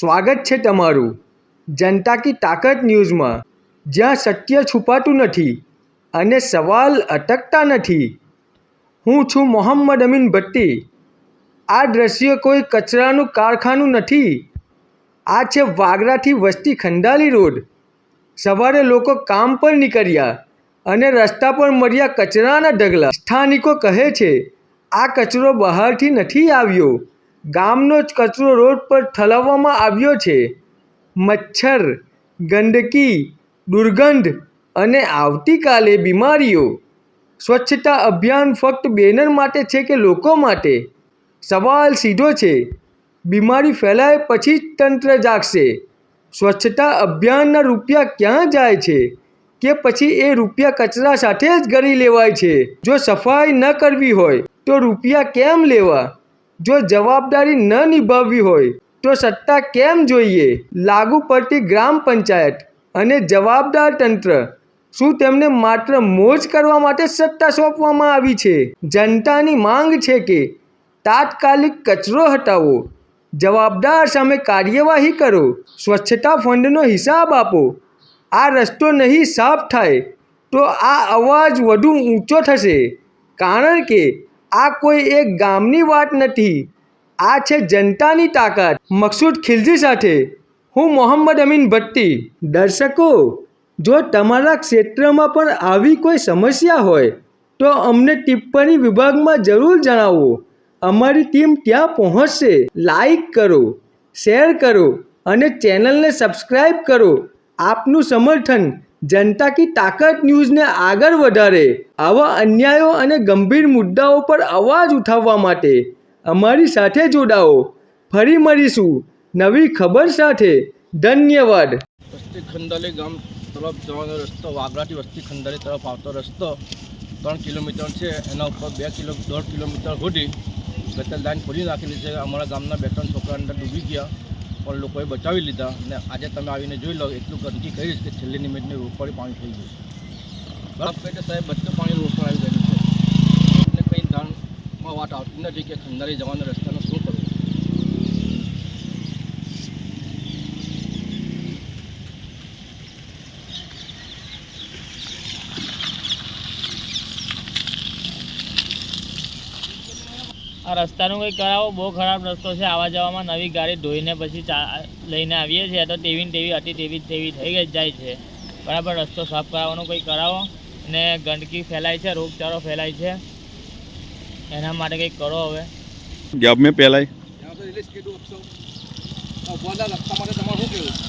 સ્વાગત છે તમારું જનતા કી તાકત ન્યૂઝમાં, જ્યાં સત્ય છુપાતું નથી અને સવાલ અટકતા નથી. હું છું મોહમ્મદ અમીન ભટ્ટી. આ દ્રશ્ય કોઈ કચરાનું કારખાનું નથી. આ છે વાગરાથી વસ્તી ખંડાલી રોડ. સવારે લોકો કામ પર નીકળ્યા અને રસ્તા પર મળ્યા કચરાના ઢગલા. સ્થાનિકો કહે છે, આ કચરો બહારથી નથી આવ્યો. ગામનો જ કચરો રોડ પર ઠલાવવામાં આવ્યો છે. મચ્છર, ગંદકી, દુર્ગંધ અને આવતીકાલે બીમારીઓ. સ્વચ્છતા અભિયાન ફક્ત બેનર માટે છે કે લોકો માટે? સવાલ સીધો છે. બીમારી ફેલાય પછી જ તંત્ર જાગશે. સ્વચ્છતા અભિયાનના રૂપિયા ક્યાં જાય છે? કે પછી એ રૂપિયા કચરા સાથે જ ગળી લેવાય છે? જો સફાઈ ન કરવી હોય, તો રૂપિયા કેમ લેવા? જો જવાબદારી ન નિભાવવી હોય, તો સત્તા કેમ જોઈએ? લાગુ પડતી ગ્રામ પંચાયત અને જવાબદાર તંત્ર, શું તેમને માત્ર મોજ કરવા માટે સત્તા સોંપવામાં આવી છે? જનતાની માંગ છે કે તાત્કાલિક કચરો હટાવો, જવાબદાર સામે કાર્યવાહી કરો, સ્વચ્છતા ફંડનો હિસાબ આપો. આ રસ્તો નહીં સાફ થાય, તો આ અવાજ વધુ ઊંચો થશે. કારણ કે આ કોઈ એક ગામની વાત નથી. આ છે જનતાની તાકાત. મકસૂદ ખિલજી સાથે હું મોહમ્મદ અમીન ભટ્ટી. દર્શકો, જો તમારા ક્ષેત્રમાં પણ આવી કોઈ સમસ્યા હોય, તો અમને ટિપ્પણી વિભાગમાં જરૂર જણાવો. અમારી ટીમ ત્યાં પહોંચશે. લાઈક કરો, શેર કરો અને ચેનલને સબસ્ક્રાઈબ કરો. આપનું સમર્થન જનતા કી તાકાત ન્યૂઝને આગળ વધારે, આવા અન્યાયો અને ગંભીર મુદ્દાઓ પર અવાજ ઉઠાવવા માટે. અમારી સાથે જોડાઓ. ફરી મળીશું નવી ખબર સાથે. ધન્યવાદ. વસ્તી ખંડાલી ગામ તરફ જવાનો રસ્તો વાગરાથી વસ્તી ખંડાલી તરફ આવતો રસ્તો ત્રણ કિલોમીટર છે. એના ઉપર બે કિલો, દોઢ કિલોમીટર સુધી ગટર લાઈન ખોલી નાખેલી છે. અમારા ગામના બે ત્રણ છોકરા અંદર ડૂબી ગયા. પણ લોકોએ બચાવી લીધા અને આજે તમે આવીને જોઈ લો એટલું ગંદકી કરી કે છેલ્લી નિમિત્તની રોકડી પાણી થઈ ગયું બરફ કહે સાહેબ બધું પાણી રોકડ આવી ગયેલું છે. એટલે કંઈ ધાણમાં વાત આવતી નથી કે ખંડારી જવાના રસ્તાનો શું કરવું આ રસ્તાનું કંઈ કરાવો બહુ ખરાબ રસ્તો છે. આવવા જવામાં નવી ગાડી ધોઈને પછી ચા લઈને આવીએ છીએ. તો તેવી ને તેવી હતી તેવી તેવી થઈ ગઈ જ જાય છે. બરાબર રસ્તો સાફ કરાવવાનો કંઈ કરાવો. ને ગંદકી ફેલાય છે રોગચાળો ફેલાય છે. એના માટે કંઈક કરો હવે. ગેપ મેં પહેલાય. રસ્તા માટે તમારે શું કહેવું?